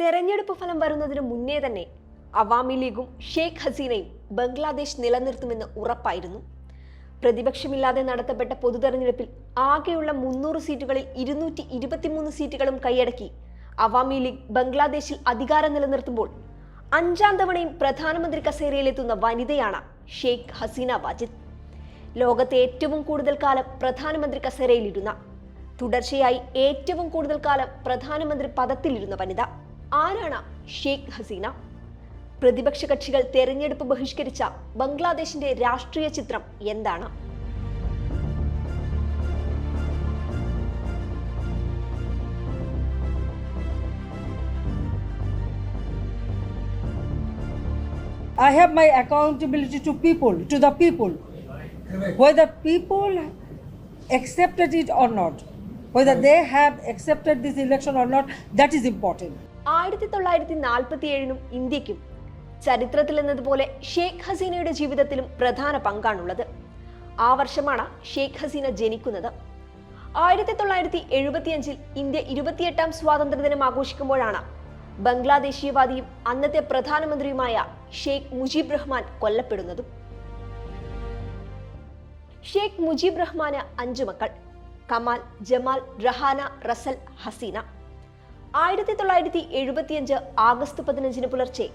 തെരഞ്ഞെടുപ്പ് ഫലം വരുന്നതിന് മുന്നേ തന്നെ അവാമി ലീഗും ഷെയ്ഖ് ഹസീനയും ബംഗ്ലാദേശ് നിലനിർത്തുമെന്ന് ഉറപ്പായിരുന്നു. പ്രതിപക്ഷമില്ലാതെ നടത്തപ്പെട്ട പൊതു തെരഞ്ഞെടുപ്പിൽ ആകെയുള്ള മുന്നൂറ് സീറ്റുകളിൽ ഇരുന്നൂറ്റി ഇരുപത്തിമൂന്ന് സീറ്റുകളും കൈയടക്കി അവാമി ലീഗ് ബംഗ്ലാദേശിൽ അധികാരം നിലനിർത്തുമ്പോൾ അഞ്ചാം തവണയും പ്രധാനമന്ത്രി കസേരയിലെത്തുന്ന വനിതയാണ് ഷെയ്ഖ് ഹസീന വാജിദ്. ലോകത്തെ ഏറ്റവും കൂടുതൽ കാലം പ്രധാനമന്ത്രി കസേരയിലിരുന്ന തുടർച്ചയായി ഏറ്റവും കൂടുതൽ കാലം പ്രധാനമന്ത്രി പദത്തിലിരുന്ന വനിത. ആരാണ് ഷെയ്ഖ് ഹസീന? പ്രതിപക്ഷ കക്ഷികൾ തെരഞ്ഞെടുപ്പ് ബഹിഷ്കരിച്ച ബംഗ്ലാദേശിന്റെ രാഷ്ട്രീയ ചിത്രം എന്താണ്? I have my accountability to people to the people way the people accepted it or not way the they have accepted this election or not that is important ആയിരത്തി തൊള്ളായിരത്തി നാൽപ്പത്തി ഏഴിനും ഇന്ത്യക്കും ചരിത്രത്തിൽ എന്നതുപോലെ ഷെയ്ഖ് ഹസീനയുടെ ജീവിതത്തിലും പ്രധാന പങ്കാണുള്ളത്. ആ വർഷമാണ് ഷെയ്ഖ് ഹസീന ജനിക്കുന്നത്. ആയിരത്തി തൊള്ളായിരത്തി എഴുപത്തിയഞ്ചിൽ ഇന്ത്യ ഇരുപത്തിയെട്ടാം സ്വാതന്ത്ര്യദിനം ആഘോഷിക്കുമ്പോഴാണ് ബംഗ്ലാദേശീയവാദിയും അന്നത്തെ പ്രധാനമന്ത്രിയുമായ ഷെയ്ഖ് മുജീബ് റഹ്മാൻ കൊല്ലപ്പെടുന്നതും. ഷെയ്ഖ് മുജീബ് റഹ്മാന് അഞ്ചു മക്കൾ കമാൽ ജമാൽ റഹാന റസൽ ഹസീന. ആയിരത്തി തൊള്ളായിരത്തി എഴുപത്തിയഞ്ച് ആഗസ്റ്റ് പതിനഞ്ചിന് പുലർച്ചെ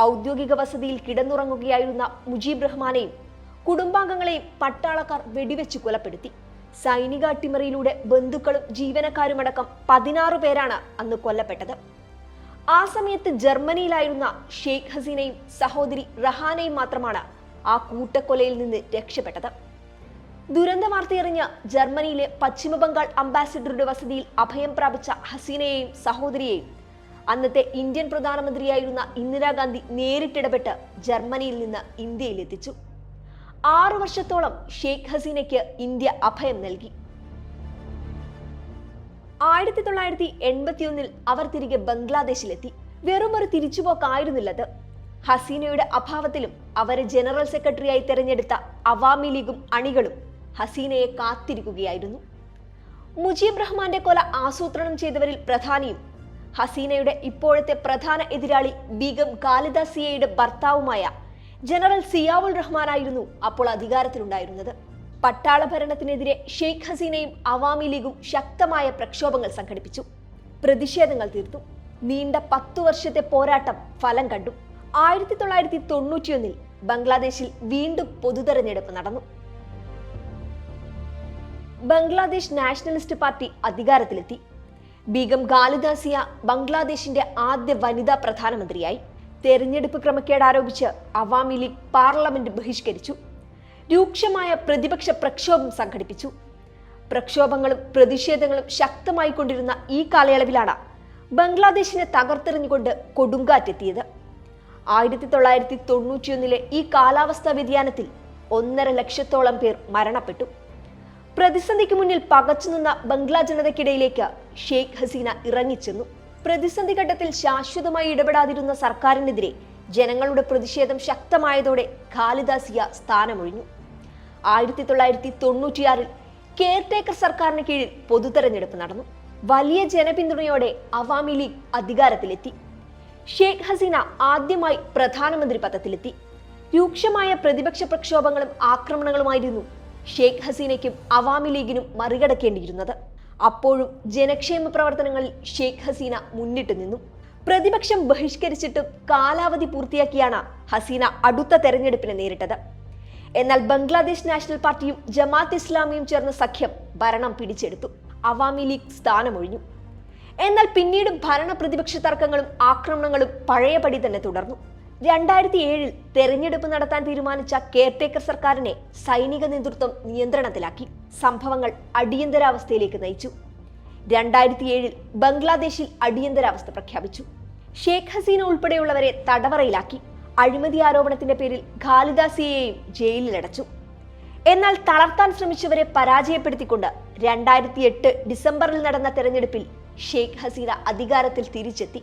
ഔദ്യോഗിക വസതിയിൽ കിടന്നുറങ്ങുകയായിരുന്ന മുജീബ് റഹ്മാനെയും കുടുംബാംഗങ്ങളെയും പട്ടാളക്കാർ വെടിവെച്ച് കൊലപ്പെടുത്തി. സൈനിക അട്ടിമറിയിലൂടെ ബന്ധുക്കളും ജീവനക്കാരുമടക്കം പതിനാറ് പേരാണ് അന്ന് കൊല്ലപ്പെട്ടത്. ആ സമയത്ത് ജർമ്മനിയിലായിരുന്ന ഷെയ്ഖ് ഹസീനയും സഹോദരി റഹാനയും മാത്രമാണ് ആ കൂട്ടക്കൊലയിൽ നിന്ന് രക്ഷപ്പെട്ടത്. ദുരന്ത വാർത്തയറിഞ്ഞ് ജർമ്മനിയിലെ പശ്ചിമബംഗാൾ അംബാസിഡറുടെ വസതിയിൽ അഭയം പ്രാപിച്ച ഹസീനയെയും സഹോദരിയെയും. അന്നത്തെ ഇന്ത്യൻ പ്രധാനമന്ത്രിയായിരുന്ന ഇന്ദിരാഗാന്ധി നേരിട്ടിടപെട്ട് ജർമ്മനിയിൽ നിന്ന് ഇന്ത്യയിൽ എത്തിച്ചു ആറു വർഷത്തോളം ഷെയ്ഖ് ഹസീനയ്ക്ക് ഇന്ത്യ അഭയം നൽകി. ആയിരത്തി തൊള്ളായിരത്തി എൺപത്തിയൊന്നിൽ അവർ തിരികെ ബംഗ്ലാദേശിലെത്തി. വെറുമൊരു തിരിച്ചുപോക്കായിരുന്നില്ലത്. ഹസീനയുടെ അഭാവത്തിലും അവരെ ജനറൽ സെക്രട്ടറിയായി തെരഞ്ഞെടുത്ത അവാമി ലീഗും അണികളും ഹസീനയെ കാത്തിരിക്കുകയായിരുന്നു. മുജീബ് റഹ്മാന്റെ കൊല ആസൂത്രണം ചെയ്തവരിൽ പ്രധാനിയും ഹസീനയുടെ ഇപ്പോഴത്തെ പ്രധാന എതിരാളി ബീഗം ഖാലിദ സിയയുടെ ഭർത്താവുമായ ജനറൽ സിയാവുൽ റഹ്മാനായിരുന്നു അപ്പോൾ അധികാരത്തിലുണ്ടായിരുന്നത്. പട്ടാള ഭരണത്തിനെതിരെ ഷെയ്ഖ് ഹസീനയും അവാമി ലീഗും ശക്തമായ പ്രക്ഷോഭങ്ങൾ സംഘടിപ്പിച്ചു. പ്രതിഷേധങ്ങൾ തീർത്തു. നീണ്ട പത്തു വർഷത്തെ പോരാട്ടം ഫലം കണ്ടു. ആയിരത്തി തൊള്ളായിരത്തി തൊണ്ണൂറ്റിയൊന്നിൽ ബംഗ്ലാദേശിൽ വീണ്ടും പൊതുതെരഞ്ഞെടുപ്പ് നടന്നു. ബംഗ്ലാദേശ് നാഷണലിസ്റ്റ് പാർട്ടി അധികാരത്തിലെത്തി. ബീഗം ഖാലിദാസിയ ബംഗ്ലാദേശിന്റെ ആദ്യ വനിതാ പ്രധാനമന്ത്രിയായി തെരഞ്ഞെടുപ്പ് ക്രമക്കേട് ആരോപിച്ച് അവാമി ലീഗ് പാർലമെന്റ് ബഹിഷ്കരിച്ചു. രൂക്ഷമായ പ്രതിപക്ഷ പ്രക്ഷോഭം സംഘടിപ്പിച്ചു. പ്രക്ഷോഭങ്ങളും പ്രതിഷേധങ്ങളും ശക്തമായി കൊണ്ടിരുന്ന ഈ കാലയളവിലാണ് ബംഗ്ലാദേശിനെ തകർത്തെറിഞ്ഞുകൊണ്ട് കൊടുങ്കാറ്റെത്തിയത്. ആയിരത്തി തൊള്ളായിരത്തി തൊണ്ണൂറ്റിയൊന്നിലെ ഈ കാലാവസ്ഥാ വ്യതിയാനത്തിൽ ഒന്നര ലക്ഷത്തോളം പേർ മരണപ്പെട്ടു. പ്രതിസന്ധിക്ക് മുന്നിൽ പകച്ചുനിന്ന ബംഗ്ലാ ജനതയ്ക്കിടയിലേക്ക് ഷെയ്ഖ് ഹസീന ഇറങ്ങിച്ചെന്നു. പ്രതിസന്ധി ഘട്ടത്തിൽ ശാശ്വതമായി ഇടപെടാതിരുന്ന സർക്കാരിനെതിരെ ജനങ്ങളുടെ പ്രതിഷേധം ശക്തമായതോടെ ഖാലിദാസിയ സ്ഥാനമൊഴിഞ്ഞു. ആയിരത്തി തൊള്ളായിരത്തി തൊണ്ണൂറ്റിയാറിൽ കെയർടേക്കർ സർക്കാരിന് കീഴിൽ പൊതുതെരഞ്ഞെടുപ്പ് നടന്നു. വലിയ ജനപിന്തുണയോടെ അവാമി ലീഗ് അധികാരത്തിലെത്തി. ഷെയ്ഖ് ഹസീന ആദ്യമായി പ്രധാനമന്ത്രി പദത്തിലെത്തി രൂക്ഷമായ പ്രതിപക്ഷ പ്രക്ഷോഭങ്ങളും ആക്രമണങ്ങളുമായിരുന്നു ഷെയ്ഖ് ഹസീനയ്ക്കും അവാമി ലീഗിനും മറികടക്കേണ്ടിയിരുന്നത്. അപ്പോഴും ജനക്ഷേമ പ്രവർത്തനങ്ങളിൽ ഷെയ്ഖ് ഹസീന മുന്നിട്ട് നിന്നു. പ്രതിപക്ഷം ബഹിഷ്കരിച്ചിട്ടും കാലാവധി പൂർത്തിയാക്കിയാണ് ഹസീന അടുത്ത തെരഞ്ഞെടുപ്പിനെ നേരിട്ടത്. എന്നാൽ ബംഗ്ലാദേശ് നാഷണൽ പാർട്ടിയും ജമാഅത്ത് ഇസ്ലാമിയും ചേർന്ന സഖ്യം ഭരണം പിടിച്ചെടുത്തു. അവാമി ലീഗ് സ്ഥാനമൊഴിഞ്ഞു. എന്നാൽ പിന്നീട് ഭരണ പ്രതിപക്ഷ തർക്കങ്ങളും ആക്രമണങ്ങളും പഴയപടി തന്നെ തുടർന്നു. രണ്ടായിരത്തി ഏഴിൽ തെരഞ്ഞെടുപ്പ് നടത്താൻ തീരുമാനിച്ച കെയർടേക്കർ സർക്കാരിനെ സൈനിക നേതൃത്വം നിയന്ത്രണത്തിലാക്കി. സംഭവങ്ങൾ അടിയന്തരാവസ്ഥയിലേക്ക് നയിച്ചു. രണ്ടായിരത്തി ഏഴിൽ ബംഗ്ലാദേശിൽ അടിയന്തരാവസ്ഥ പ്രഖ്യാപിച്ചു. ഷേഖ് ഹസീന ഉൾപ്പെടെയുള്ളവരെ തടവറയിലാക്കി. അഴിമതി ആരോപണത്തിന്റെ പേരിൽ ഖാലിദാസിയെയും ജയിലിലടച്ചു. എന്നാൽ തളർത്താൻ ശ്രമിച്ചവരെ പരാജയപ്പെടുത്തിക്കൊണ്ട് രണ്ടായിരത്തി എട്ട് ഡിസംബറിൽ നടന്ന തെരഞ്ഞെടുപ്പിൽ ഷേഖ് ഹസീന അധികാരത്തിൽ തിരിച്ചെത്തി.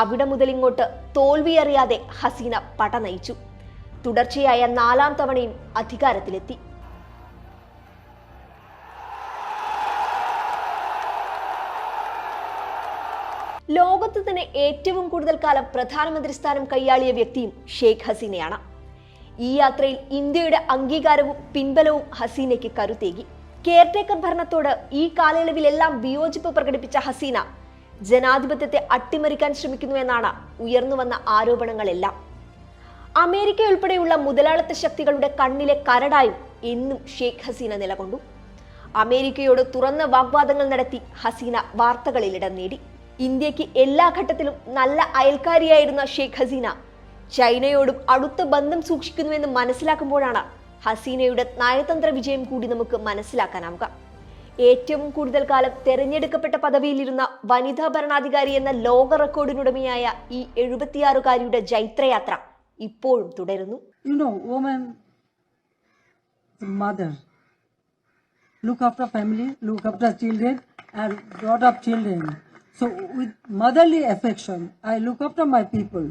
അവിടെ മുതൽ ഇങ്ങോട്ട് തോൽവിയറിയാതെ ഹസീന പട നയിച്ചു. തുടർച്ചയായ നാലാം തവണയും അധികാരത്തിലെത്തി. ലോകത്ത് തന്നെ ഏറ്റവും കൂടുതൽ കാലം പ്രധാനമന്ത്രി സ്ഥാനം കൈയാളിയ വ്യക്തിയും ഷെയ്ഖ് ഹസീനയാണ്. ഈ യാത്രയിൽ ഇന്ത്യയുടെ അംഗീകാരവും പിൻബലവും ഹസീനയ്ക്ക് കരുത്തേകി കെയർടേക്കർ ഭരണത്തോട് ഈ കാലയളവിലെല്ലാം വിയോജിപ്പ് പ്രകടിപ്പിച്ച ഹസീന ജനാധിപത്യത്തെ അട്ടിമറിക്കാൻ ശ്രമിക്കുന്നു ശ്രമിക്കുന്നുവെന്നാണ് ഉയർന്നുവന്ന ആരോപണങ്ങളെല്ലാം. അമേരിക്ക ഉൾപ്പെടെയുള്ള മുതലാളിത്ത ശക്തികളുടെ കണ്ണിലെ കരടായും എന്നും ഷെയ്ഖ് ഹസീന നിലകൊണ്ടു. അമേരിക്കയോട് തുറന്ന വാഗ്വാദങ്ങൾ നടത്തി ഹസീന വാർത്തകളിൽ ഇടം നേടി. ഇന്ത്യയ്ക്ക് എല്ലാ ഘട്ടത്തിലും നല്ല അയൽക്കാരിയായിരുന്ന ഷെയ്ഖ് ഹസീന ചൈനയോടും അടുത്ത ബന്ധം സൂക്ഷിക്കുന്നുവെന്ന് മനസ്സിലാക്കുമ്പോഴാണ് ഹസീനയുടെ നയതന്ത്ര വിജയം കൂടി നമുക്ക് മനസ്സിലാക്കാനാവുക. ഏറ്റവും കൂടുതൽ കാലം തെരഞ്ഞെടുക്കപ്പെട്ട പദവിയിലിരുന്ന വനിതാ ഭരണാധികാരി എന്ന ലോക റെക്കോർഡിനുടമയായ ഈ എഴുപത്തിയാറുകാരിയുടെ ജൈത്രയാത്ര ഇപ്പോഴും തുടരുന്നു You know, woman, the look after family, look after children, and brought up children. So with motherly affection, I look after my people.